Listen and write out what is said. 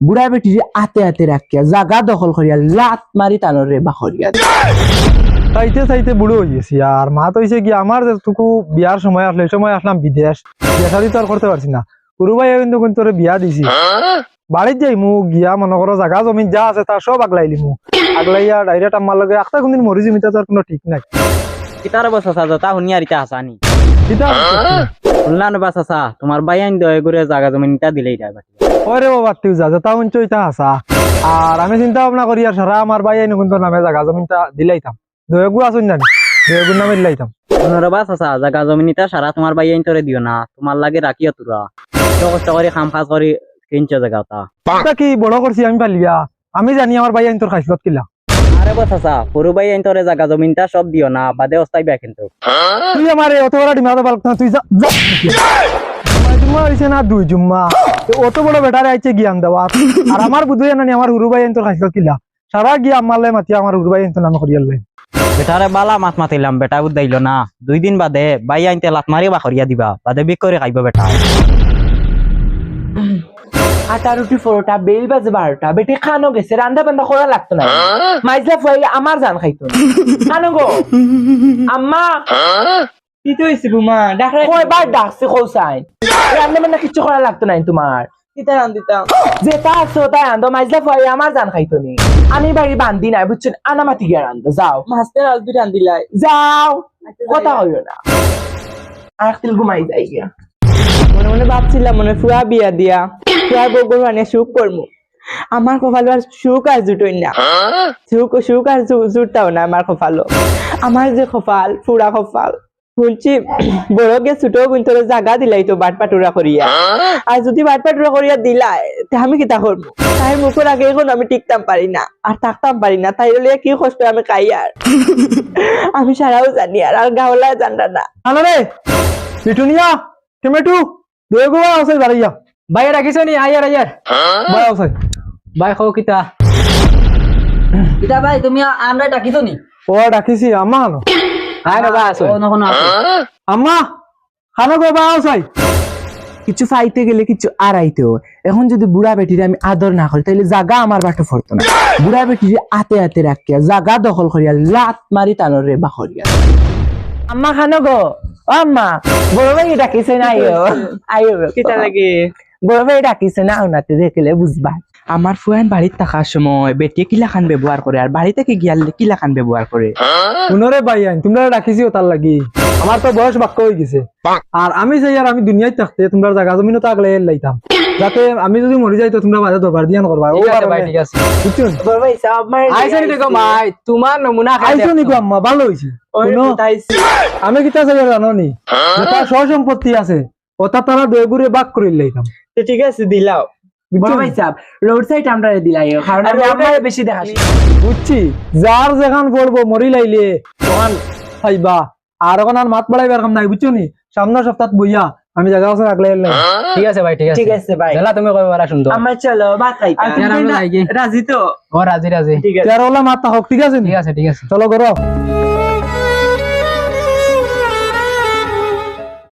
বুড়া বেটি আতে আতে রাখিয়া জাগা দখল করিয়া লাত মারি তানরে বাখরিয়া চাইতে চাইতে বুড়ো হয়ে গেছি আর মা তো হয়েছে কি আমার যেটুকু বিয়ার সময় আসলো এই সময় আসলাম বিদেশ। বিয়া তো আর করতে পারছি না। সরু ভাই কিন্তু কিন্তু তোরে বিয়া দিছি। বাড়িত যাই মু গিয়া মনে করো জাগা জমিন যা আছে তার সব আগলাইলি মু। আগলাইয়া ডাইরেক্ট আমার লগে একটা কোনদিন মরি জমিতে তার কোনো ঠিক নাই। কিতার বসা শুনি আর ইটা হাসানি শুনলান তোমার দয় করে ইটা দিলেই যায় বাকি ওরে বাবা তুই যা যেটা উঞ্চ ইটা হাসা আর আমি চিন্তা ভাবনা করি আর সারা আমার ভাই আইন কিন্তু নামে জাগা জমিনটা দিলাইতাম দয়গু আসুন জানি দয়গুর নামে দিলাইতাম পনেরো বাসা চা জাগা জমিন ইটা সারা তোমার বাইয়ান তোরে দিও না তোমার লাগে রাখিও তোরা এত কষ্ট করে খাম করে কিনছে কি বড় করছি আমি পালিয়া? আমি জানি আমার ভাই আইন তোর খাইছত কিলা। আরে বসা চা সরু বাইয়ান তোরে জাগা জমিনটা সব দিও না বাদে অস্তাই বেয়া কিন্তু। তুই আমার অত বড় না তুই যা। জুম্মা হইছে না দুই জুম্মা। অত বড় বেটারে আইছে জ্ঞান দেওয়া আর আমার বুধ নানি আমার হুরু ভাই আইন তোর খাইছত কিলা। সারা গিয়ে আমারলে মাতি আমার হুরু ভাই আইন তোর নামে করিয়ালে বেটারে বালা মাছ মাতিলাম বেটা বুঝাইল না। দুই দিন বাদে বাইয়ান তে লাত মারি বাখরিয়া দিবা বাদে বিক করে খাইব বেটা। আটা রুটি পরোটা বেল বাজে বারোটা বেটি খানো গেছে রান্দা বান্ধা করা লাগতো না মাইজলা ফুয়াই আমার জান খাইতো। খানো গো। আম্মা। কি তো হয়েছে বুমা? ডাকরা কয়বার ডাকছে কৌসাইন রান্দা বান্দা কিচ্ছু করা লাগতো না তোমার কিতা রান দিতাম যেটা আছে তাই আন্দো মাইজলা ফুয়াই আমার জান খাইতো নি। আমি বাড়ি বান্ধি নাই বুঝছেন আনা মাতি গিয়ে রান্দো যাও। মাস্টার আলবি রান দিলাই যাও। কথা হইও না। আর তিল ঘুমাই যাই গিয়া। মনে মনে ভাবছিলাম মনে ফুয়া বিয়া দিয়া। বগুর মানে সুখ করমু আমার কপাল আর সুখ আর জুটোই না। সুখ সুখ আর জুটতাও না আমার কপালও আমার যে কপাল ফুরা কপাল। শুনছি বড় গে ছোট কিন্তু জাগা দিলাই তো বাট পাটুরা করিয়া। আর যদি বাট পাটুরা করিয়া দিলাই তে আমি কিতা করব? তাই মুখের আগে এখন আমি টিকতাম পারি না আর থাকতাম পারি না। তাই হলে কি কষ্ট আমি খাই আর। আমি সারাও জানি আর আর গাওলা জানা না। আনা রে পিটুনিয়া টমেটো দয়গু আছে দাঁড়াইয়া বাইরে রাখিস নি? আয়ার আয়ার ভাই আছে বাই খাও কিতা? কিতা ভাই তুমি আমরা ডাকিছ নি? ও ডাকিছি আম্মা হানো আয় না বা আসো আম্মা খানো গো বা আছে কিছু ফাইতে গেলে কিছু আড়াইতেও এখন যদি বুড়া বেটির আমি আদর না করি তাহলে জাগা আমার বাটে ফরতো না বুড়া বেটির আতে আতে রাখিয়া জাগা দখল করিয়া লাত মারি তানরে বাখরিয়া আম্মা খানো গো। আম্মা বড় ভাই ডাকিছে না আইও। আইও। কিতা লাগে? ভাই ডাকিছে না ওনাতে দেখলে বুঝবা। আমার ফুয়ান বাড়িতে থাকার সময় বেটিয়ে কিলাখান ব্যবহার করে আর বাড়ি থেকে গিয়ালে কিলাখান ব্যবহার করে পুনরে ভাই আইন? তোমরা ডাকিছিও তার লাগি। আমার তো বয়স বাক্য হয়ে গেছে। আর আমি চাই আর আমি দুনিয়ায় থাকতে তোমরা জায়গা জমিনও তো আগলে লাইতাম। যাতে আমি যদি মরি যাই তো তোমরা বাধা দরবার দিয়ান করবা ও কারণে। বুঝছ নি? বড় ভাই সব মাই? তোমার নমুনা আইছো নিকো আম্মা? ভালো হয়েছে আমি কিতা চাই জানো নি যেটা সহ সম্পত্তি আছে ওটা তারা দয়গুরে বাক করে লাইতাম। ঠিক আছে দিলাও। বড় ভাই সাহেব রোড সাইড আমরা দিলাই কারণ আমি বেশি দেখা বুঝছি? যার যেখান পড়ব মরি লাইলে। তখন খাইবা। আর এখন আর মাত বাড়াইবার কাম নাই বুঝছ নি? সামনের সপ্তাহ বইয়া আমি জায়গা আছে আগলে ঠিক আছে ভাই ঠিক আছে। ঠিক আছে ভাই। তুমি কবে পারা শুনতো আমার চলো ভাত খাইতে রাজি। তো? ও রাজি রাজি। ঠিক আছে। হোক ঠিক আছে ঠিক আছে। ঠিক আছে চলো করো